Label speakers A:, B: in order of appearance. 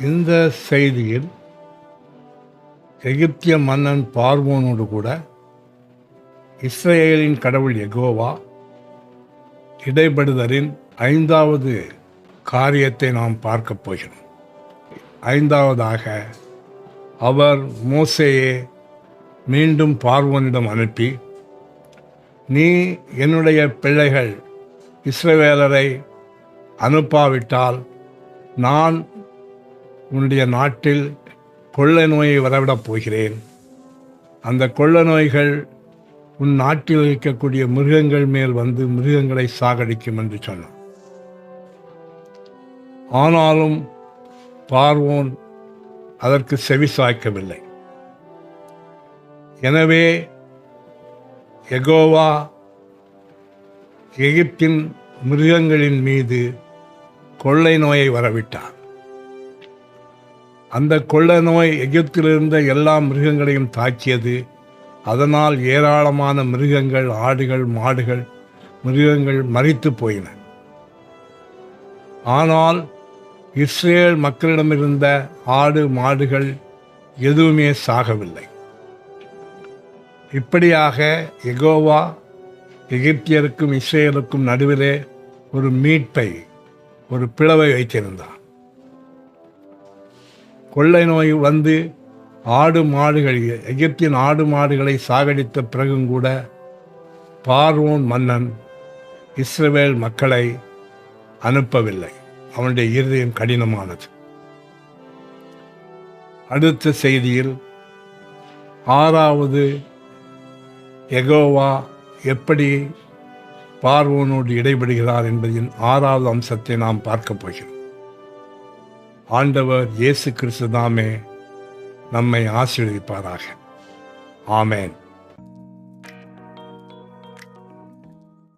A: இந்த செய்தியில் எகிப்திய மன்னன் பார்வோனோடு கூட இஸ்ரேலின் கடவுள் எகோவா இடைபடுதலின் ஐந்தாவது காரியத்தை நாம் பார்க்கப் போகிறோம். ஐந்தாவதாக அவர் மோசையே மீண்டும் பார்வோனிடம் அனுப்பி நீ என்னுடைய பிள்ளைகள் இஸ்ரவேலரை அனுப்பாவிட்டால் நான் உன்னுடைய நாட்டில் கொள்ளை நோயை வரவிடப் போகிறேன். அந்த கொள்ள நோய்கள் உன் நாட்டில் இருக்கக்கூடிய மிருகங்கள் மேல் வந்து மிருகங்களை சாகடிக்கும் என்று சொன்னான். ஆனாலும் பார்வோன் அதற்கு செவி சாய்க்கவில்லை. எனவே எகோவா எகிப்தின் மிருகங்களின் மீது கொள்ளை நோயை வரவிட்டார். அந்த கொள்ள நோய் எகிப்திலிருந்த எல்லா மிருகங்களையும் தாக்கியது. அதனால் ஏராளமான மிருகங்கள் ஆடுகள் மாடுகள் மிருகங்கள் மறித்து போயின. ஆனால் இஸ்ரேல் மக்களிடமிருந்த ஆடு மாடுகள் எதுவுமே சாகவில்லை. இப்படியாக எகோவா எகிப்தியருக்கும் இஸ்ரேலுக்கும் நடுவிலே ஒரு மீட்பை ஒரு பிளவை வைத்திருந்தார். கொள்ளை நோய் வந்து ஆடு மாடுகள் எகிப்தின் ஆடு மாடுகளை சாகடித்த பிறகும் கூட பார்வோன் மன்னன் இஸ்ரவேல் மக்களை அனுப்பவில்லை. அவனுடைய இருதயம் கடினமானது. அடுத்த செய்தியில் ஆறாவது எகோவா எப்படி பார்வோனோடு இடைபடுகிறார் என்பதின் ஆறாவது அம்சத்தை நாம் பார்க்கப் போகிறோம். ஆண்டவர் இயேசு கிறிஸ்து தாமே நம்மை ஆசீர்வதிப்பாராக. ஆமேன்.